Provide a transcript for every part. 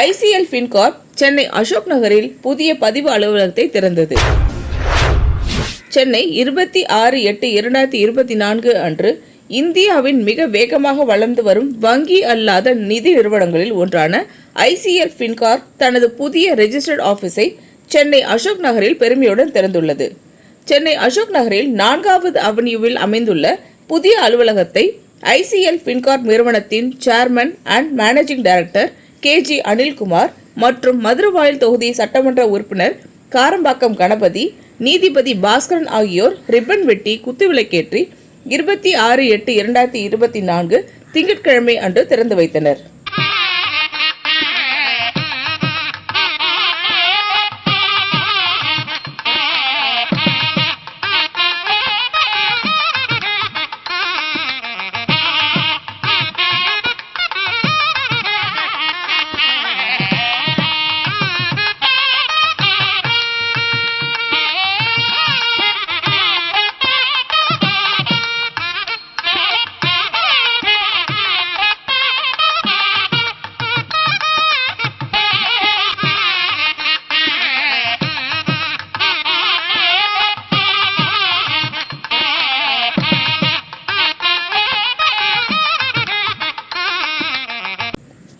ICL Fincorp Chennai Ashok நகரில் புதிய பதிவு அலுவலகத்தை திறந்தது. சென்னை இருபத்தி ஆறு எட்டு இரண்டாயிரத்தி இருபத்தி நான்கு அன்று இந்தியாவின் மிக வேகமாக வளர்ந்து வரும் வங்கி அல்லாத நிதி நிறுவனங்களில் ஒன்றான ஐசிஎல் ஃபின்கார்ப் தனது புதிய ரெஜிஸ்டர்ட் ஆபீஸை சென்னை அசோக் நகரில் பெருமையுடன் திறந்துள்ளது. சென்னை அசோக் நகரில் நான்காவது அவென்யூவில் அமைந்துள்ள புதிய அலுவலகத்தை ஐசிஎல் ஃபின்கார்ப் நிறுவனத்தின் chairman and managing director K G Anilkumar மற்றும் மதுரவாயல் தொகுதி சட்டமன்ற உறுப்பினர் காரம்பாக்கம் கணபதி நீதிபதி பாஸ்கரன் ஆகியோர் ரிப்பன் வெட்டி குத்துவிளக்கேற்றி இருபத்தி ஆறு எட்டு இரண்டாயிரத்தி இருபத்தி நான்கு திங்கட்கிழமை அன்று திறந்து வைத்தனர்.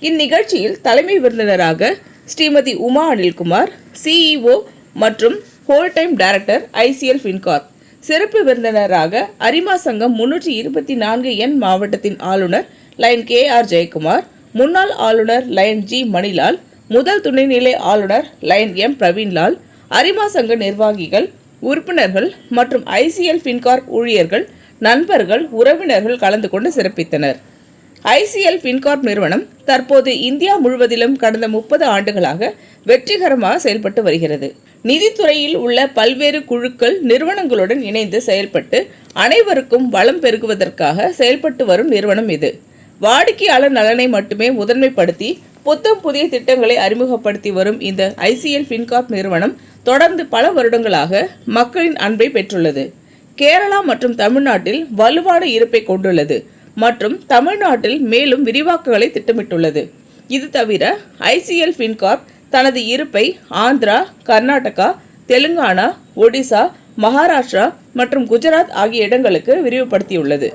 இந்நிகழ்ச்சியில் தலைமை விருந்தினராக ஸ்ரீமதி உமா அனில்குமார் சிஇஓ மற்றும் whole time director ICL Fincorp சிறப்பு விருந்தினராக அரிமா சங்கம் முன்னூற்றி இருபத்தி நான்கு என் மாவட்டத்தின் ஆளுநர் லைன் கே ஆர் ஜெயக்குமார் முன்னாள் ஆளுநர் லைன் ஜி மணிலால் முதல் துணைநிலை ஆளுநர் லைன் எம் பிரவீன்லால் அரிமா சங்க நிர்வாகிகள் உறுப்பினர்கள் மற்றும் ஐசிஎல் ஃபின்கார்ப் ஊழியர்கள் நண்பர்கள் உறவினர்கள் கலந்து கொண்டு சிறப்பித்தனர். ஐசிஎல் பின்கார்ட் நிறுவனம் தற்போது இந்தியா முழுவதிலும் கடந்த முப்பது ஆண்டுகளாக வெற்றிகரமாக செயல்பட்டு வருகிறது. நிதித்துறையில் உள்ள பல்வேறு குழுக்கள் நிறுவனங்களுடன் இணைந்து செயல்பட்டு அனைவருக்கும் வளம் பெருகுவதற்காக செயல்பட்டு வரும் நிறுவனம் இது. வாடிக்கையாளர் நலனை மட்டுமே முதன்மைப்படுத்தி புத்தம் புதிய திட்டங்களை அறிமுகப்படுத்தி வரும் இந்த ஐசிஎல் பின்கார்ட் நிறுவனம் தொடர்ந்து பல வருடங்களாக மக்களின் அன்பை பெற்றுள்ளது. கேரளா மற்றும் தமிழ்நாட்டில் வலுவான இருப்பை கொண்டுள்ளது. மற்றும் தமிழ்நாட்டில் மேலும் விரிவாக்கங்களை திட்டமிட்டுள்ளது. இது தவிர ஐசிஎல் ஃபின்கார்ப் தனது இருப்பை ஆந்திரா கர்நாடகா தெலுங்கானா ஒடிசா மகாராஷ்டிரா மற்றும் குஜராத் ஆகிய இடங்களுக்கு விரிவுபடுத்தியுள்ளது.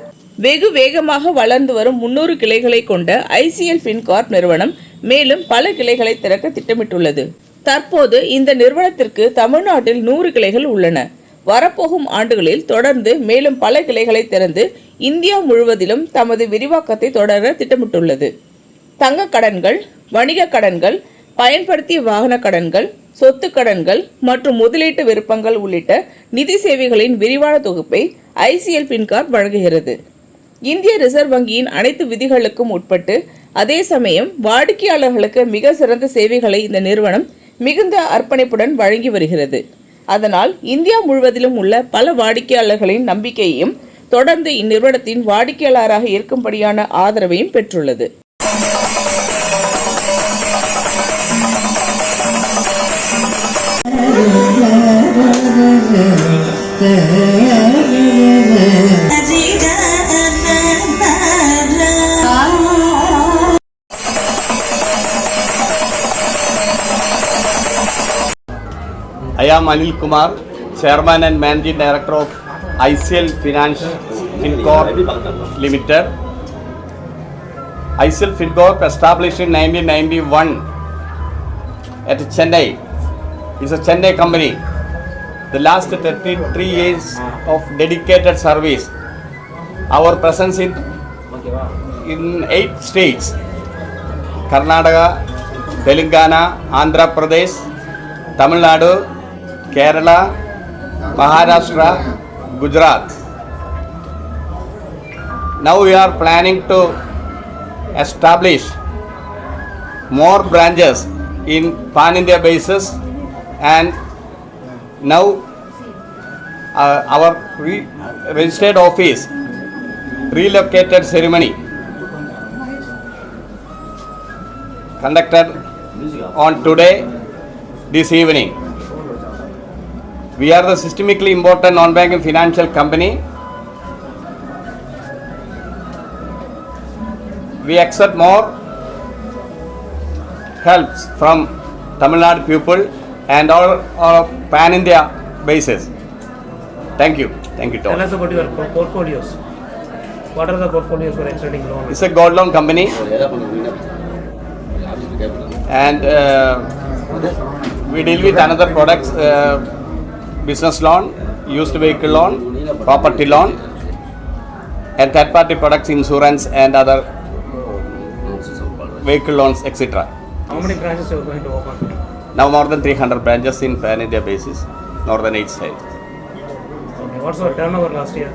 வெகு வேகமாக வளர்ந்து வரும் முன்னூறு கிளைகளை கொண்ட ஐசிஎல் ஃபின்கார்ப் நிறுவனம் மேலும் பல கிளைகளை திறக்க திட்டமிட்டுள்ளது. தற்போது இந்த நிறுவனத்திற்கு தமிழ்நாட்டில் நூறு கிளைகள் உள்ளன. வரப்போகும் ஆண்டுகளில் தொடர்ந்து மேலும் பல கிளைகளை திறந்து இந்தியா முழுவதிலும் தமது விரிவாக்கத்தை தொடர திட்டமிட்டுள்ளது. தங்க கடன்கள் வணிக கடன்கள் பயன்படுத்திய வாகன கடன்கள் சொத்து கடன்கள் மற்றும் முதலீட்டு விருப்பங்கள் உள்ளிட்ட நிதி சேவைகளின் விரிவான தொகுப்பை ஐசிஎல் பின்கார்ட் வழங்குகிறது. இந்திய ரிசர்வ் வங்கியின் அனைத்து விதிகளுக்கும் உட்பட்டு அதே சமயம் வாடிக்கையாளர்களுக்கு மிக சிறந்த சேவைகளை இந்த நிறுவனம் மிகுந்த அர்ப்பணிப்புடன் வழங்கி வருகிறது. அதனால் இந்தியா முழுவதிலும் உள்ள பல வாடிக்கையாளர்களின் நம்பிக்கையையும் தொடர்ந்து இந்நிறுவனத்தின் வாடிக்கையாளராக இருக்கும்படியான ஆதரவையும் பெற்றுள்ளது. I am Ali Kumar, Chairman and Managing Director of ICL Finance FinCorp Limited. ICL FinCorp established in 1991 at Chennai. It's a Chennai company. The last 33 years of dedicated service. Our presence in, in eight states Karnataka, Telangana, Andhra Pradesh, Tamil Nadu, Kerala, Maharashtra, Gujarat. Now we are planning to establish more branches in pan India basis and now uh, our re- registered office relocated ceremony conducted on today this evening we are the systemically important non-banking financial company we accept more helps from Tamil Nadu people and all of pan India basis. Thank you. Thank you, Tell Tom. us about your po- portfolios. What are the portfolios for extending loan? It's a gold loan company and uh, we deal with another products uh, business loan, used vehicle loan, property loan, and third party products, insurance, and other vehicle loans, etc. How many branches you are going to open? Now more than 300 branches in pan India basis, northern eight states. Okay. What's your turnover last year?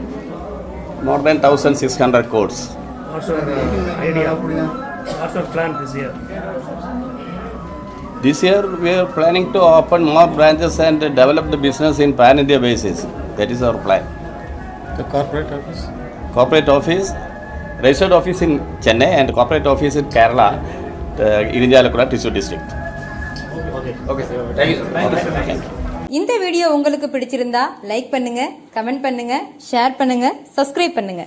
More than 1600 crores. What's your uh, idea? What's your plan this year? This year we are planning to open more branches and develop the business in pan India basis. That is our plan. The corporate office? Corporate office, registered office in Chennai and corporate office in Kerala, uh, Irinjalakura, Thrissur district. இந்த video உங்களுக்கு பிடிச்சிருந்தா like பண்ணுங்க comment பண்ணுங்க share பண்ணுங்க subscribe பண்ணுங்க